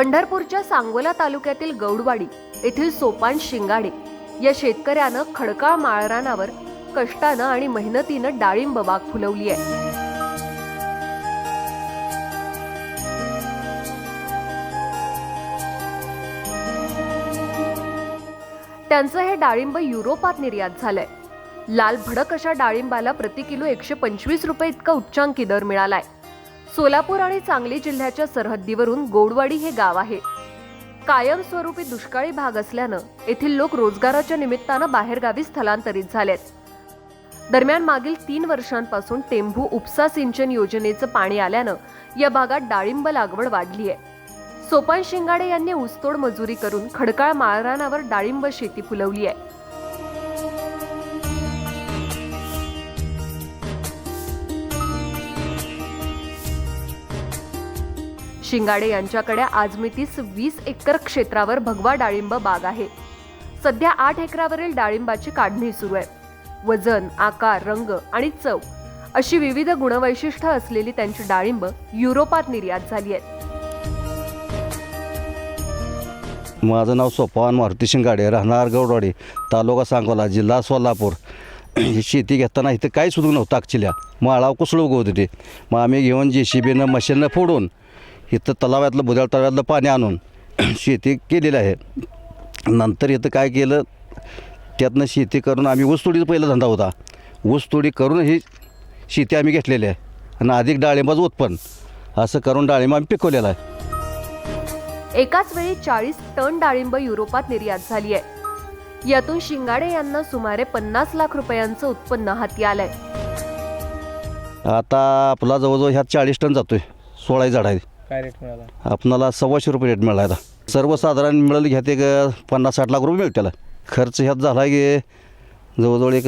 पंढरपूरच्या सांगोला तालुक्यातील गौडवाडी येथील सोपान शिंगाडे या शेतकऱ्यानं खडकाळ माळरानावर कष्टानं आणि मेहनतीनं डाळिंब बाग फुलवली आहे. त्यांचं हे डाळिंब युरोपात निर्यात झालंय. लाल भडक अशा डाळिंबाला प्रति किलो एकशे पंचवीस रुपये इतका उच्चांकी दर मिळालाय. सोलापूर आणि सांगली जिल्ह्याच्या सरहद्दीवरून गोडवाडी हे गाव आहे. कायमस्वरूपी दुष्काळी भाग असल्यानं येथील लोक रोजगाराच्या निमित्तानं बाहेरगावी स्थलांतरित झालेत. दरम्यान मागील तीन वर्षांपासून टेंभू उपसा सिंचन योजनेचं पाणी आल्यानं या भागात डाळिंब लागवड वाढली आहे. सोपान शिंगाडे यांनी ऊसतोड मजुरी करून खडकाळ माळरानावर डाळिंब शेती फुलवली आहे. शिंगाडे यांच्याकडे आजमितीस वीस एकर क्षेत्रावर भगवा डाळिंब बाग आहे. सध्या आठ एकरावरील डाळिंबाची काढणी सुरू आहे. वजन आकार रंग आणि चव अशी विविध गुणवैशिष्ट्य असलेली त्यांची डाळिंब युरोपात निर्यात झाली आहेत. माझं नाव सोपान मारुती शिंगाडे राहणार गौडवाडी तालुका सांगोला जिल्हा सोलापूर. ही शेती घेताना इथं काही सुरू नव्हतं अक्षिल्या माळाव कुसळं उगवत होते. मग आम्ही घेऊन जे सी बीनं मशीननं फोडून इथं तलावातलं बुद्याळ तलावातलं पाणी आणून शेती केलेली आहे. नंतर इथं काय केलं त्यातनं शेती करून आम्ही ऊसतोडीचा पहिला धंदा होता. ऊसतोडी करून ही शेती आम्ही घेतलेली आहे. आणि अधिक डाळिंबाचं उत्पन्न असं करून डाळिंब आम्ही पिकवलेलं आहे. एकाच वेळी चाळीस टन डाळिंब युरोपात निर्यात झाली आहे. यातून शिंगाडे यांना सुमारे पन्नास लाख रुपयांचं उत्पन्न हाती आलंय. आता आपला जवळजवळ ह्यात चाळीस टन जातोय सोळा झाड आहे काय रेट मिळाला? आपणाला सव्वाशे रुपये रेट मिळाला आता. सर्वसाधारण मिळेल एक अं, पन्नास साठ लाख रुपये मिळतील त्याला. खर्च ह्यात झाला की जवळजवळ एक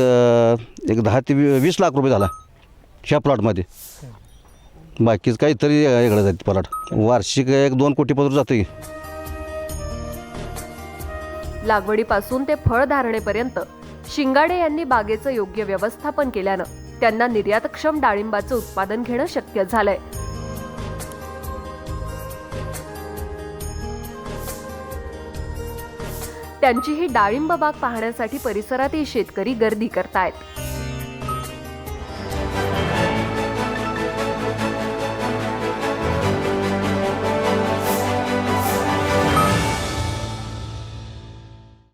एक दहा ते वी- वीस लाख रुपये झाला. ह्या प्लॉटमध्ये बाकीच काहीतरी वेगळं जाते प्लॉट वार्षिक एक दोन कोटीपर्यंत जातं की. लागवडीपासून ते फळ धारणेपर्यंत शिंगाडे यांनी बागेचं योग्य व्यवस्थापन केल्यानं त्यांना निर्यातक्षम डाळिंबाचं उत्पादन घेणं शक्य झालंय. त्यांची ही डाळिंब बाग पाहण्यासाठी परिसरातील शेतकरी गर्दी करतायत.